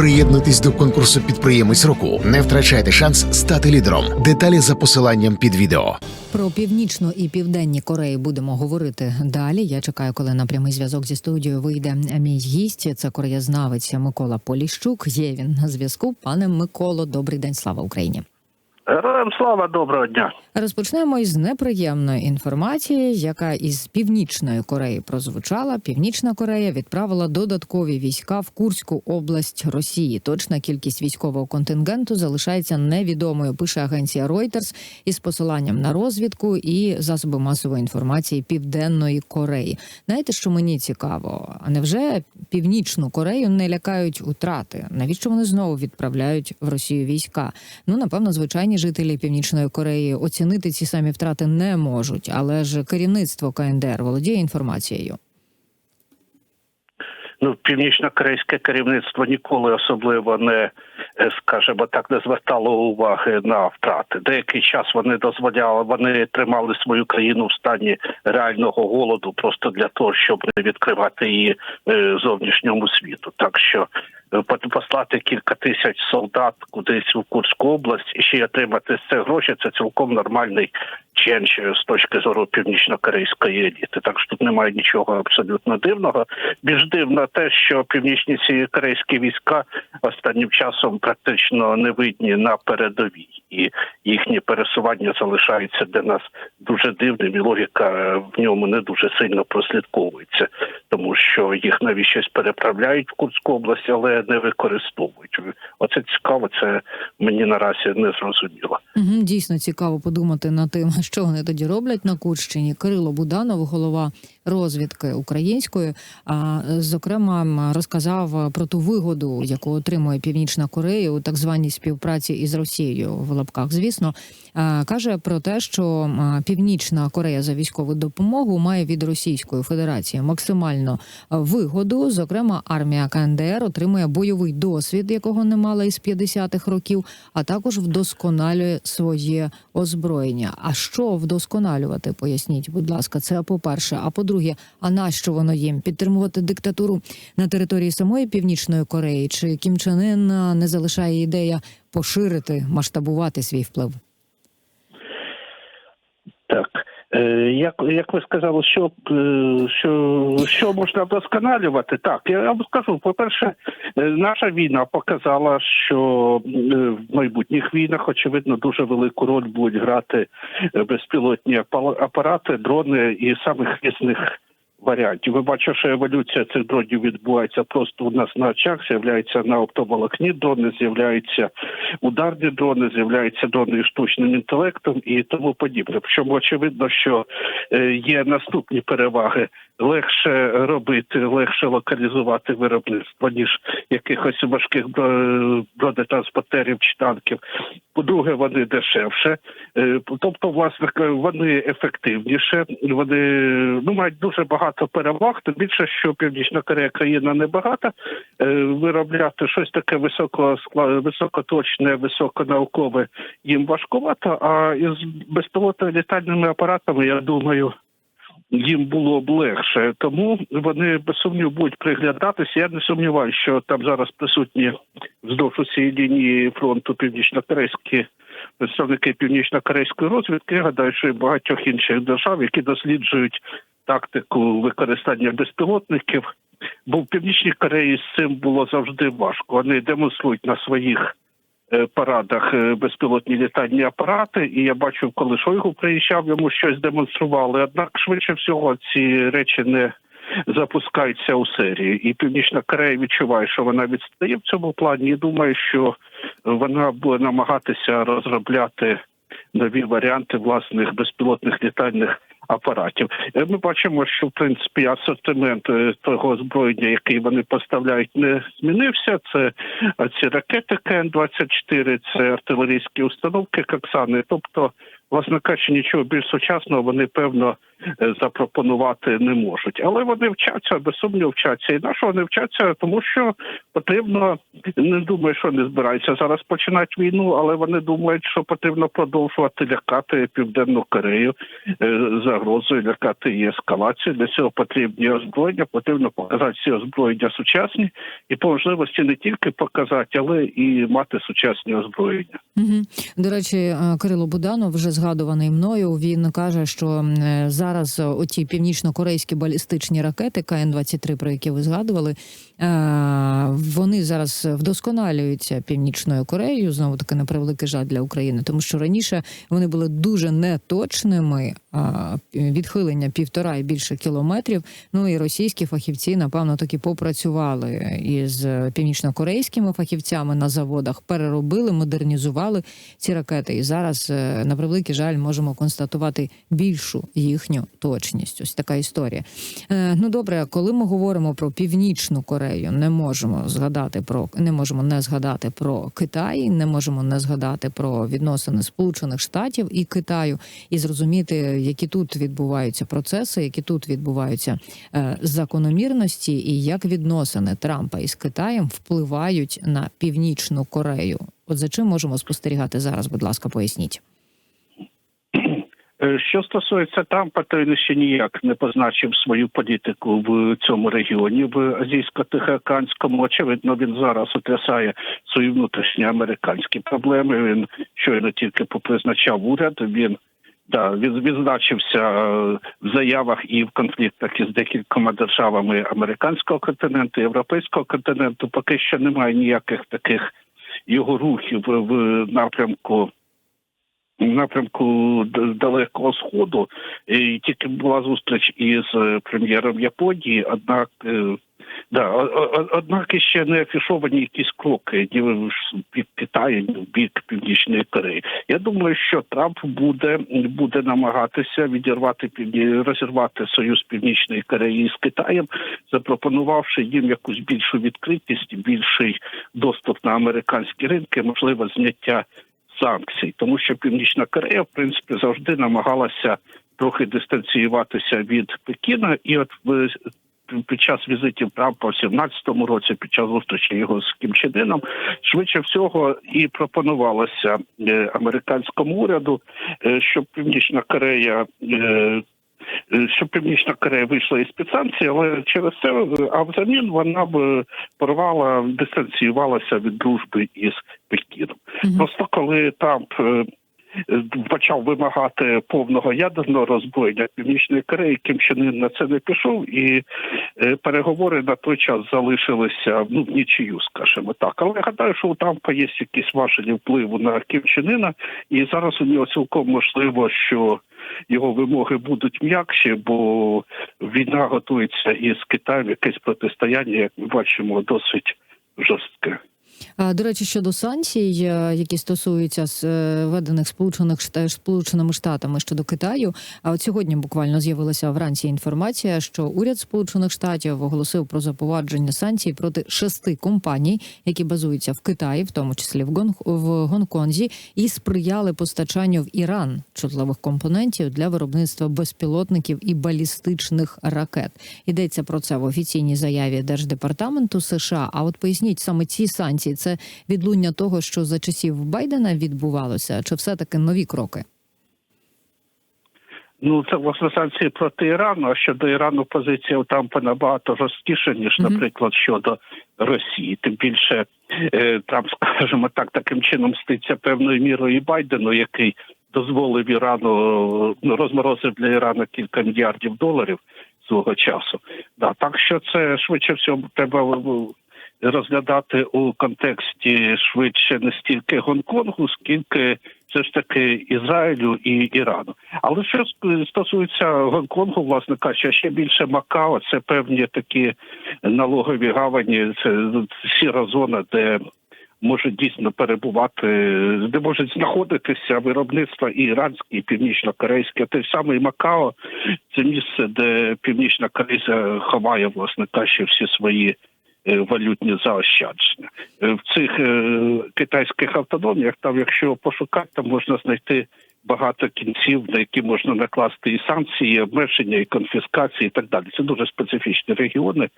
Приєднуйтесь до конкурсу підприємець року. Не втрачайте шанс стати лідером. Деталі за посиланням під відео. Про північну і південні Кореї будемо говорити далі. Я чекаю, коли на прямий зв'язок зі студією вийде мій гість. Це кореєзнавець Микола Поліщук. Є він на зв'язку. Пане Миколо, добрий день, слава Україні. Героям слава доброго дня. Розпочнемо із неприємної інформації, яка із північної Кореї прозвучала. Північна Корея відправила додаткові війська в Курську область Росії. Точна кількість військового контингенту залишається невідомою. Пише агенція Reuters із посиланням на розвідку і засоби масової інформації Південної Кореї. Знаєте, що мені цікаво? А невже північну Корею не лякають утрати? Навіщо вони знову відправляють в Росію війська? Ну напевно, звичайні жителі Північної Кореї оцінити ці самі втрати не можуть, але ж керівництво КНДР володіє інформацією. Ну, північно-корейське керівництво ніколи особливо не, е, скажімо так, не звертало уваги на втрати. Деякий час вони дозволяли, вони тримали свою країну в стані реального голоду, просто для того, щоб не відкривати її е, зовнішньому світу. Так що послати кілька тисяч солдат кудись у Курську область і ще й отримати з це гроші, це цілком нормальний ченч е, з точки зору північно-корейської еліти. Так що тут немає нічого абсолютно дивного. Більш дивно те, що північні корейські війська останнім часом практично не видні на передовій, і їхнє пересування залишається для нас дуже дивним, і логіка в ньому не дуже сильно прослідковується, тому що їх навіщось переправляють в Курську область, але не використовують. Оце цікаво. Це мені наразі не зрозуміло. Дійсно цікаво подумати над тим, що вони тоді роблять на Курщині. Кирило Буданов, голова розвідки української, а зокрема розказав про ту вигоду, яку отримує Північна Корея у так званій співпраці із Росією в лапках. Звісно, каже про те, що Північна Корея за військову допомогу має від Російської Федерації максимально вигоду. Зокрема, армія КНДР отримує бойовий досвід, якого не мала із 50-х років, а також вдосконалює своє озброєння. А що вдосконалювати? Поясніть, будь ласка, це по-перше. А по-друге, а нащо воно їм підтримувати диктатуру на території самої північної Кореї? Чи Кім Чен Ын не залишає ідея поширити, масштабувати свій вплив? Так. Е, Як, як ви сказали, що, е, що, що можна вдосконалювати? Так, я вам скажу, по-перше, е, наша війна показала, що в майбутніх війнах, очевидно, дуже велику роль будуть грати безпілотні апа- апарати, дрони і самих різних варіантів. Ви бачимо, що еволюція цих дронів відбувається просто у нас на очах, з'являються на оптоволокні дрони, з'являються ударні дрони, з'являються дрони штучним інтелектом і тому подібне. Причому очевидно, що е, є наступні переваги. Легше робити, легше локалізувати виробництво, ніж якихось важких бронетранспортерів чи танків. По-друге, вони дешевше, Е, тобто, власне, вони ефективніше, вони ну мають дуже багато переваг. Тим більше, що Північна Корея країна небагата. Е, Виробляти щось таке високо високоточне, високонаукове їм важкувато. А із безпілотними літальними апаратами, я думаю. Їм було б легше, тому вони без сумніву будуть приглядатися. Я не сумніваюся, що там зараз присутні вздовж усієї лінії фронту північно-корейські представники північно-корейської розвідки. Я гадаю, що і багатьох інших держав, які досліджують тактику використання безпілотників. Бо в північній Кореї з цим було завжди важко. Вони демонструють на своїх парадах е, безпілотні літальні апарати. І я бачив, коли Шойгу приїжджав, йому щось демонстрували. Однак швидше всього ці речі не запускаються у серію. І Північна Корея відчуває, що вона відстає в цьому плані. І думаю, що вона буде намагатися розробляти нові варіанти власних безпілотних літальних апаратів. Е, Ми бачимо, що в принципі асортимент е, того озброєння, який вони поставляють, не змінився. Це е, ці ракети КН-24, це артилерійські установки Коксани. Тобто, власне кажучи, нічого більш сучасного вони певно запропонувати не можуть. Але вони вчаться, без сумніву вчаться. І на що вони вчаться? Тому що потрібно не думаю, що не збираються зараз починати війну, але вони думають, що потрібно продовжувати лякати південну Корею е, загрозою, лякати її ескалацію. Для цього потрібні озброєння, потрібно показати ці озброєння сучасні і по можливості не тільки показати, але і мати сучасні озброєння. Угу. До речі, е, Кирило Буданов, вже згадуваний мною. Він каже, що е, зараз оті північно-корейські балістичні ракети КН-23, про які ви згадували, е, вони зараз вдосконалюються північною Кореєю. Знову таки на превеликий жаль для України, тому що раніше вони були дуже неточними. Відхилення півтора і більше кілометрів. Ну і російські фахівці, напевно, таки попрацювали із північно-корейськими фахівцями на заводах, переробили, модернізували ці ракети. І зараз, е, на превеликий жаль, можемо констатувати більшу їхню точність. Ось така історія. Е, Ну добре, коли ми говоримо про північну Корею, не можемо згадати про не можемо не згадати про Китай, не можемо не згадати про відносини Сполучених Штатів і Китаю, і зрозуміти, які тут відбуваються процеси, які тут відбуваються е, закономірності, і як відносини Трампа із Китаєм впливають на північну Корею. От за чим можемо спостерігати зараз? Будь ласка, поясніть. Е, Що стосується Трампа, то він ще ніяк не позначив свою політику в цьому регіоні, в азійсько-тихоокеанському. Очевидно, він зараз утрясає свої внутрішні американські проблеми. Він щойно тільки попризначав уряд. Він да він відзначився е, в заявах і в конфліктах із декількома державами американського континенту, європейського континенту. Поки що немає ніяких таких його рухів в напрямку напрямку далекого сходу. І тільки була зустріч із е, прем'єром Японії, однак. е, Да, однак іще не афішовані якісь кроки ні в бік Китаю, ні в бік Північної Кореї. Я думаю, що Трамп буде буде намагатися відірвати розірвати союз Північної Кореї з Китаєм, запропонувавши їм якусь більшу відкритість, більший доступ на американські ринки, можливо, зняття санкцій, тому що Північна Корея, в принципі, завжди намагалася трохи дистанціюватися від Пекіна, і от в під час візитів Трампа в 17-му році, під час зустрічі його з Кім Чен швидше всього і пропонувалося е, американському уряду, е, щоб Північна Корея. Е, е, Північна Корея вийшла із підсанкцій, але через це, е, а взамін вона б порвала, дистанціювалася від дружби із Пекіном. Мгм. Просто коли Трамп е, почав вимагати повного ядерного роззброєння Північної Кореї, Ким Чен на це не пішов, і е, переговори на той час залишилися ну в нічию, скажімо так. Але я гадаю, що у Трампа є якісь важелі впливу на Кім Чен і зараз у нього цілком можливо, що його вимоги будуть м'якші, бо війна готується із Китаєм, якесь протистояння, як ми бачимо, досить жорстке. До речі, щодо санкцій, е, які стосуються е, введених сполучених сполученими штатами щодо Китаю. А от сьогодні буквально з'явилася вранці інформація, що уряд Сполучених Штатів оголосив про запровадження санкцій проти шести компаній, які базуються в Китаї, в тому числі в Гонг в Гонконзі, і сприяли постачанню в Іран чутливих компонентів для виробництва безпілотників і балістичних ракет. Йдеться про це в офіційній заяві Держдепартаменту США. А от поясніть саме ці санкції це відлуння того, що за часів Байдена відбувалося, чи все таки нові кроки? Ну, це власне санкції проти Ірану. А щодо Ірану позиція у Трампа набагато жорсткіша, ніж, наприклад, щодо Росії. Тим більше е, Трамп, скажімо так, таким чином мститься певною мірою і Байдену, який дозволив Ірану ну, розморозив для Ірану кілька мільярдів доларів свого часу. Да, так що це швидше всього треба розглядати у контексті швидше не стільки Гонконгу, скільки все ж таки Ізраїлю і Ірану. Але що стосується Гонконгу, власне кажучи, ще більше Макао, це певні такі налогові гавані, це сіра зона, де можуть дійсно перебувати, де можуть знаходитися виробництва і іранські, і північно-корейські. А Той самий Макао це місце, де Північна Корея ховає, власне кажучи, всі свої валютні заощадження. Е, В цих е, китайських автономіях, там, якщо пошукати, там можна знайти багато кінців, на які можна накласти і санкції, і обмеження, і конфіскації, і так далі. Це дуже специфічні регіони.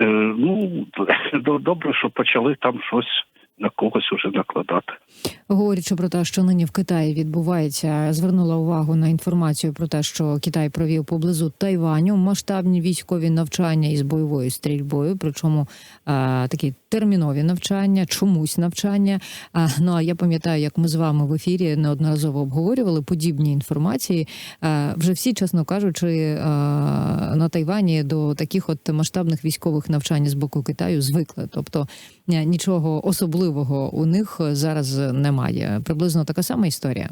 Е, ну добре, що почали там щось на когось уже накладати. Говорячи про те, що нині в Китаї відбувається, звернула увагу на інформацію про те, що Китай провів поблизу Тайваню масштабні військові навчання із бойовою стрільбою, причому е, такі термінові навчання, чомусь навчання. А, ну а я пам'ятаю, як ми з вами в ефірі неодноразово обговорювали подібні інформації. Е, вже всі, чесно кажучи, е, на Тайвані до таких от масштабних військових навчань з боку Китаю звикли. Тобто е, нічого особливого у них зараз немає. Приблизно така сама історія.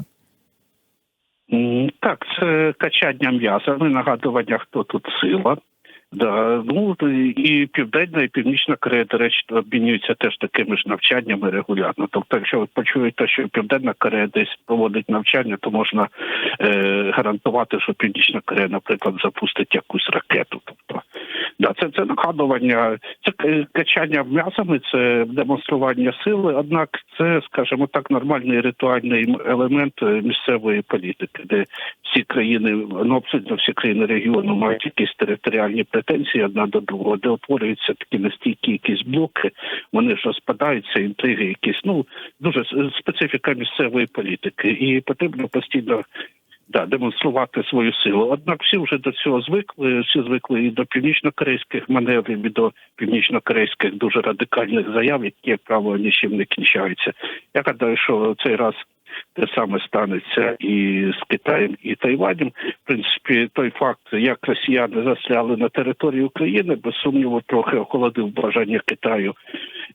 Так, це качання м'яса, не нагадування, хто тут сила. Да, ну і південна, і північна Корея, до речі, обмінюються теж такими ж навчаннями регулярно. Тобто, якщо ви почуєте, що Південна Корея десь проводить навчання, то можна е, гарантувати, що Північна Корея, наприклад, запустить якусь ракету. Да, це, це нагадування, це качання м'ясами, це демонстрування сили. Однак, це, скажімо так, нормальний ритуальний елемент е, місцевої політики, де всі країни, ну абсолютно всі країни регіону мають якісь територіальні претензії одна до другого, де утворюються такі настійкі якісь блоки, вони ж розпадаються, інтриги, якісь ну дуже специфіка місцевої політики, і потрібно постійно. Да, демонструвати свою силу. Однак всі вже до цього звикли. Всі звикли і до північно-корейських маневрів, і до північно-корейських дуже радикальних заяв, які як правило нічим не кінчаються. Я гадаю, що цей раз те саме станеться і з Китаєм і Тайванем. В принципі, той факт, як росіяни застряли на території України, без сумніву, трохи охолодив бажання Китаю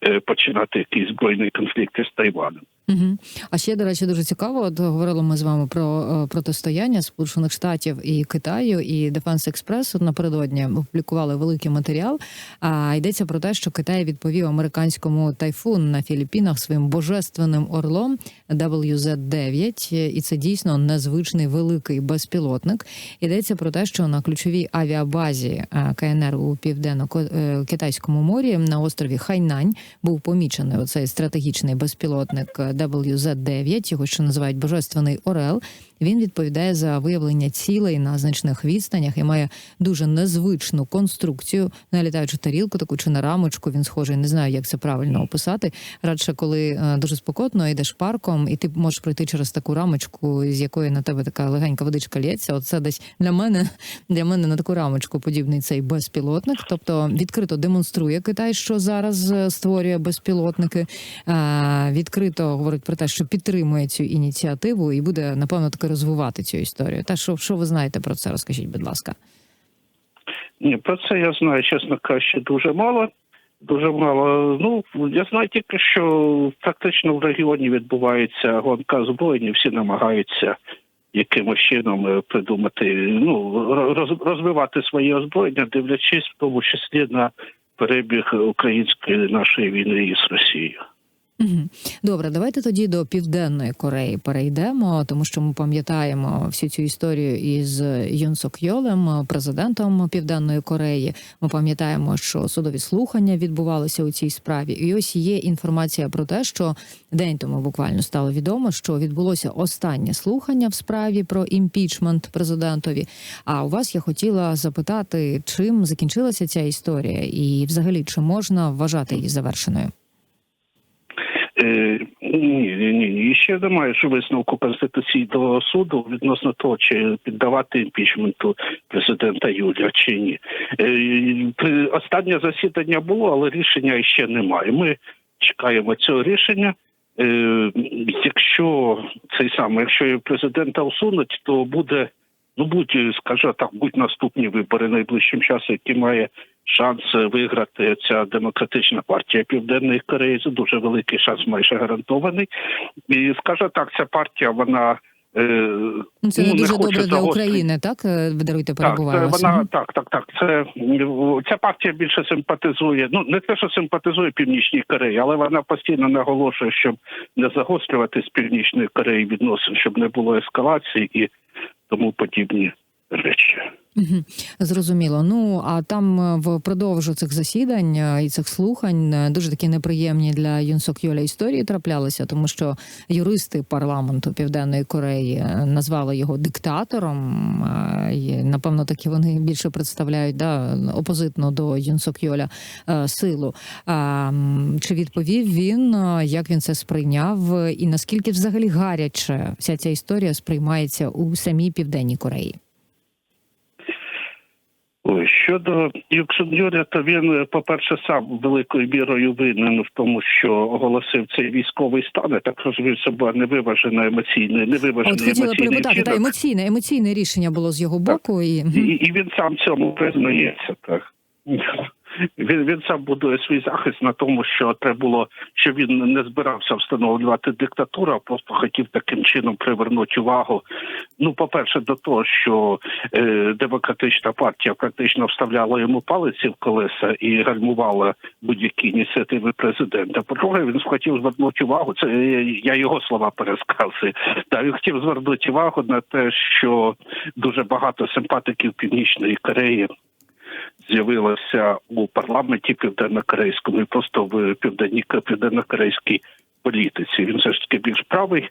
е, починати якийсь збройний конфлікт із Тайванем. Угу. А ще, до речі, дуже цікаво. От говорили ми з вами про е, протистояння Сполучених Штатів і Китаю, і Defense Express напередодні опублікували великий матеріал. А йдеться про те, що Китай відповів американському тайфун на Філіппінах своїм божественним орлом WZ-9, і це дійсно незвичний великий безпілотник. Йдеться про те, що на ключовій авіабазі е, КНР у південно-китайському морі на острові Хайнань був помічений оцей стратегічний безпілотник WZ-9, його ще називають Божественний Орел. Він відповідає за виявлення цілей на значних відстанях і має дуже незвичну конструкцію на літаючу тарілку, таку чи на рамочку. Він схожий, не знаю, як це правильно описати. Радше, коли е, дуже спокотно йдеш парком, і ти можеш пройти через таку рамочку, з якої на тебе така легенька водичка лється. Оце десь для мене для мене на таку рамочку подібний цей безпілотник. Тобто відкрито демонструє Китай, що зараз е, створює безпілотники. Е, Відкрито говорить про те, що підтримує цю ініціативу і буде напевно таки розвивати цю історію. Та що, що ви знаєте про це? Розкажіть, будь ласка. Ні, про це я знаю, чесно кажучи, дуже мало. Дуже мало. Ну я знаю тільки, що фактично в регіоні відбувається гонка озброєння, всі намагаються якимось чином е, придумати, ну роз- розвивати своє озброєння, дивлячись в тому числі на перебіг української нашої війни із Росією. Добре, давайте тоді до південної Кореї перейдемо, тому що ми пам'ятаємо всю цю історію із Юн Сок Йолем, президентом Південної Кореї. Ми пам'ятаємо, що судові слухання відбувалися у цій справі. І ось є інформація про те, що день тому буквально стало відомо, що відбулося останнє слухання в справі про імпічмент президентові. А у вас я хотіла запитати, чим закінчилася ця історія, і взагалі чи можна вважати її завершеною? Е, ні, ні, ні, ні. Ще немає висновку Конституційного суду відносно того, чи піддавати імпічменту президента Юля чи ні. Е, останнє засідання було, але рішення ще немає. Ми чекаємо цього рішення. Е, якщо цей саме, якщо президента усунуть, то буде. Ну, будь, скажу так, будь наступні вибори найближчим часом, які має шанс виграти ця демократична партія Південної Кореї. Це дуже великий шанс, майже гарантований. І скажу так, ця партія вона. е, Ну, це не ну, дуже хоче добре для. України, так? Е, даруйте, вас. вона так, так, так. Це ця партія більше симпатизує. Ну не те, що симпатизує Північній Кореї, але вона постійно наголошує, щоб не загострювати з Північною Кореєю відносин, щоб не було ескалації і тому подібні речі. Зрозуміло. Ну а там е, впродовж цих засідань е, і цих слухань е, дуже такі неприємні для Юнсок Йоля історії траплялися, тому що юристи парламенту Південної Кореї назвали його диктатором. І напевно таки вони більше представляють да опозитну до Юнсок Йоля силу. Чи відповів він, як він це сприйняв, і наскільки взагалі гаряче вся ця історія сприймається у самій Південній Кореї? Щодо Юксундюря, то він, е, по-перше, сам великою мірою винен в тому, що оголосив цей військовий стан. Я так розумію, це була невиважена емоційне, От невиважений хотіла перепитати, та емоційне, емоційне рішення було з його боку, і І, і він сам цьому признається. Так. Він, він сам будує свій захист на тому, що треба було, що він не збирався встановлювати диктатуру, а просто хотів таким чином привернути увагу. Ну, по-перше, до того, що е, демократична партія практично вставляла йому палиці в колеса і гальмувала будь-які ініціативи президента. По-друге, він хотів звернути увагу. Це е, я його слова пересказую. Та він хотів звернути увагу на те, що дуже багато симпатиків Північної Кореї з'явилося у парламенті південно-корейському і просто в південній південно-корейській політиці. Він все ж таки більш правий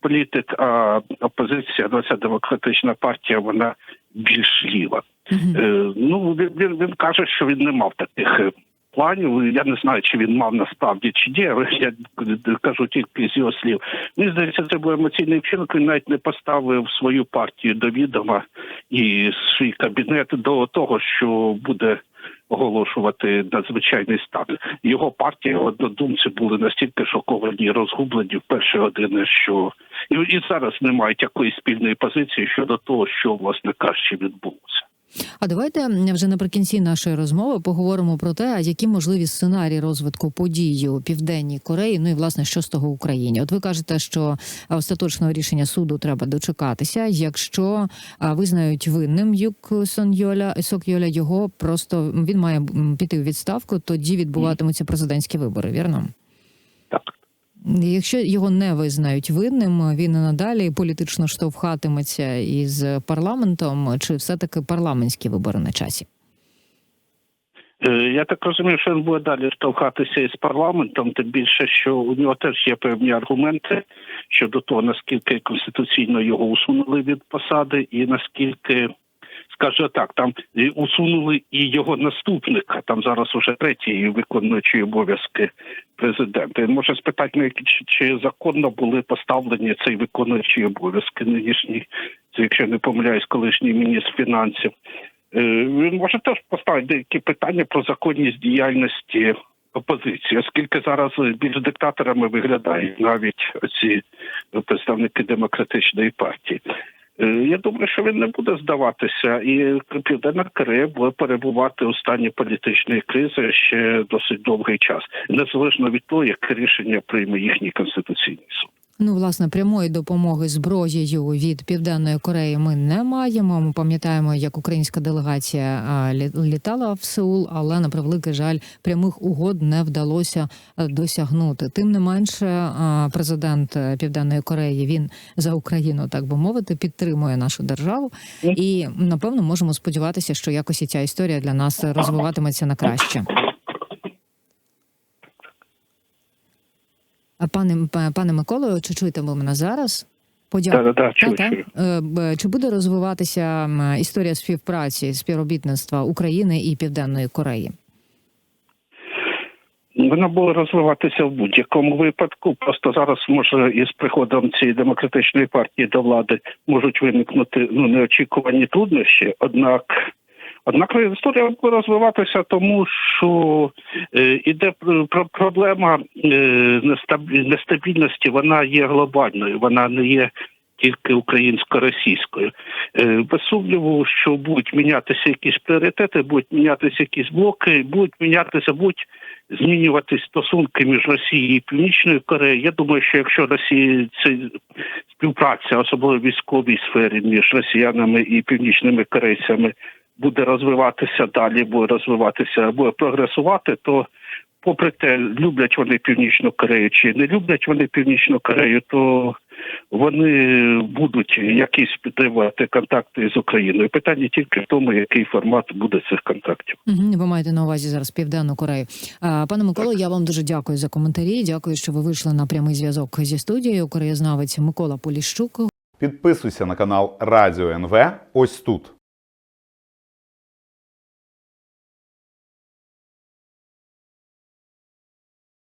політик, а опозиція, ну, ця демократична партія, вона більш ліва. Мгм. Е, ну він, він, він каже, що він не мав таких планів. Я не знаю, чи він мав насправді чи ні, але я кажу тільки з його слів. Мені здається, це був емоційний вчинок. Він навіть не поставив свою партію до відома і свій кабінет до того, що буде. Оголошувати надзвичайний стан його партія, однодумці були настільки шоковані і розгублені в перші години, що і, і зараз не мають якоїсь спільної позиції щодо того, що власне кажучи відбулося. А давайте вже наприкінці нашої розмови поговоримо про те, які можливі сценарії розвитку подій у південній Кореї. Ну і власне що з того Україні. От ви кажете, що остаточного рішення суду треба дочекатися. Якщо визнають винним Юк Сон Йоля Сок Йоля, його просто він має піти у відставку. Тоді відбуватимуться президентські вибори. Вірно? Якщо його не визнають винним, він надалі політично штовхатиметься із парламентом, чи все таки парламентські вибори на часі? Е, Я так розумію, що він буде далі штовхатися із парламентом, тим більше, що у нього теж є певні аргументи щодо того, наскільки конституційно його усунули від посади, і наскільки, скажу так, там усунули і його наступника. Там зараз уже третій виконуючий обов'язки президента. Він може спитати, чи, чи законно були поставлені цей виконуючий обов'язки нинішній, якщо не помиляюсь, колишній міністр фінансів. Е, Він може теж поставити деякі питання про законність діяльності опозиції, оскільки зараз більш диктаторами виглядають навіть ці представники демократичної партії. Е, Я думаю, що він не буде здаватися, і Південна Корея буде перебувати у стані політичної кризи ще досить довгий час, незалежно від того, яке рішення прийме їхній конституційний суд. Ну, власне, прямої допомоги зброєю від південної Кореї ми не маємо. Ми пам'ятаємо, як українська делегація лі- літала в Сеул, але на превеликий жаль, прямих угод не вдалося е, досягнути. Тим не менше, президент е, Південної Кореї він за Україну, так би мовити, підтримує нашу державу, і напевно можемо сподіватися, що якось і ця історія для нас розвиватиметься на краще. А пане па- пане Миколою, чи чуєте ви мене зараз? Подякую. Чую, чую. Е, Чи буде розвиватися історія співпраці, співробітництва України і Південної Кореї? Вона буде розвиватися в будь-якому випадку. Просто зараз може із приходом цієї демократичної партії до влади можуть виникнути ну неочікувані труднощі. Однак, однак історія буде розвиватися, тому що е, іде про- проблема е, нестабільності. Вона є глобальною, вона не є. Тільки українсько-російською. Е, Без сумніву, що будуть мінятися якісь пріоритети, будуть мінятися якісь блоки, будуть мінятися, будуть змінюватись стосунки між Росією і Північною Кореєю. Я думаю, що якщо Росія це співпраця, особливо в військовій сфері між росіянами і північними корейцями, буде розвиватися далі, буде розвиватися, буде прогресувати, то попри те, люблять вони Північну Корею чи не люблять вони Північну Корею, то вони будуть якісь підтримувати контакти з Україною. Питання тільки в тому, який формат буде цих контактів. Ви маєте на увазі зараз Південну Корею. Пане Миколо, я вам дуже дякую за коментарі. Дякую, що ви вийшли на прямий зв'язок зі студією. Кореєзнавець Микола Поліщук Підписуйся на канал Радіо НВ ось тут.